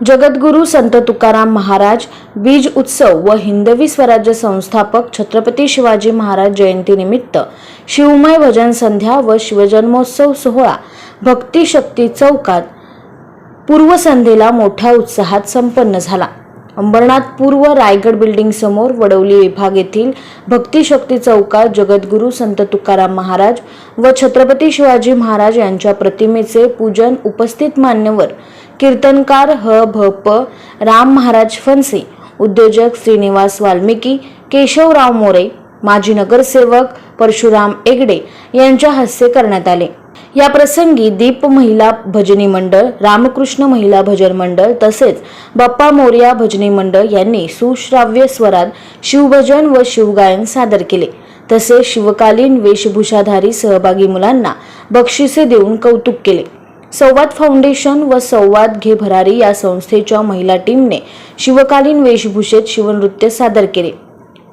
जगद्गुरू संत तुकाराम महाराज बीज उत्सव व हिंदवी स्वराज्य संस्थापक छत्रपती शिवाजी महाराज जयंतीनिमित्त शिवमय भजन संध्या व शिवजन्मोत्सव सोहळा भक्ती शक्ती चौकात पूर्वसंध्येला मोठ्या उत्साहात संपन्न झाला. अंबरनाथ पूर्व रायगड बिल्डिंग समोर वडवली विभाग येथील भक्तिशक्ती चौकात जगद्गुरू संत तुकाराम महाराज व छत्रपती शिवाजी महाराज यांच्या प्रतिमेचे पूजन उपस्थित मान्यवर कीर्तनकार ह भ प राम महाराज फणसे उद्योजक श्रीनिवास वाल्मिकी केशवराव मोरे माजी नगरसेवक परशुराम एगडे यांच्या हस्ते करण्यात आले. या प्रसंगी दीप महिला भजनी मंडळ रामकृष्ण महिला भजन मंडळ तसेच बाप्पा मोर्या भजनी मंडळ यांनी सुश्राव्य स्वरात शिवभजन व शिवगायन सादर केले. तसेच शिवकालीन वेशभूषाधारी सहभागी मुलांना बक्षिसे देऊन कौतुक केले. संवाद फाउंडेशन व संवाद घे भरारी या संस्थेच्या महिला टीमने शिवकालीन वेशभूषेत शिवनृत्य सादर केले.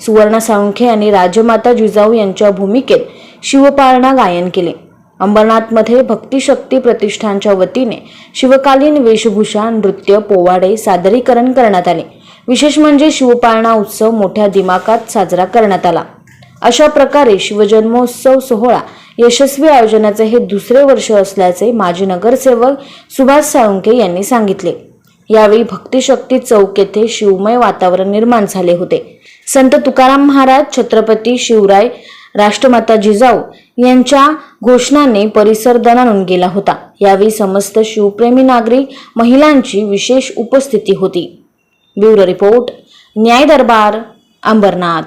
सुवर्ण साळुंखे आणि राजमाता जिजाऊ यांच्या भूमिकेत शिवपाळणा गायन केले. अंबरनाथमध्ये भक्तिशक्ती प्रतिष्ठानच्या वतीने शिवकालीन वेशभूषा नृत्य पोवाडे सादरीकरण करण्यात आले. विशेष म्हणजे शिवपाळणा उत्सव मोठ्या दिमाकात साजरा करण्यात आला. अशा प्रकारे शिवजन्मोत्सव सोहळा यशस्वी आयोजनाचे हे दुसरे वर्ष असल्याचे माजी नगरसेवक सुभाष साळुंके यांनी सांगितले. यावेळी भक्तिशक्ती चौक येथे शिवमय वातावरण निर्माण झाले होते. संत तुकाराम महाराज छत्रपती शिवराय राष्ट्रमाता जिजाऊ यांच्या घोषणाने परिसर दणाणून गेला होता. यावेळी समस्त शिवप्रेमी नागरिक महिलांची विशेष उपस्थिती होती. ब्युरो रिपोर्ट न्याय दरबार अंबरनाथ.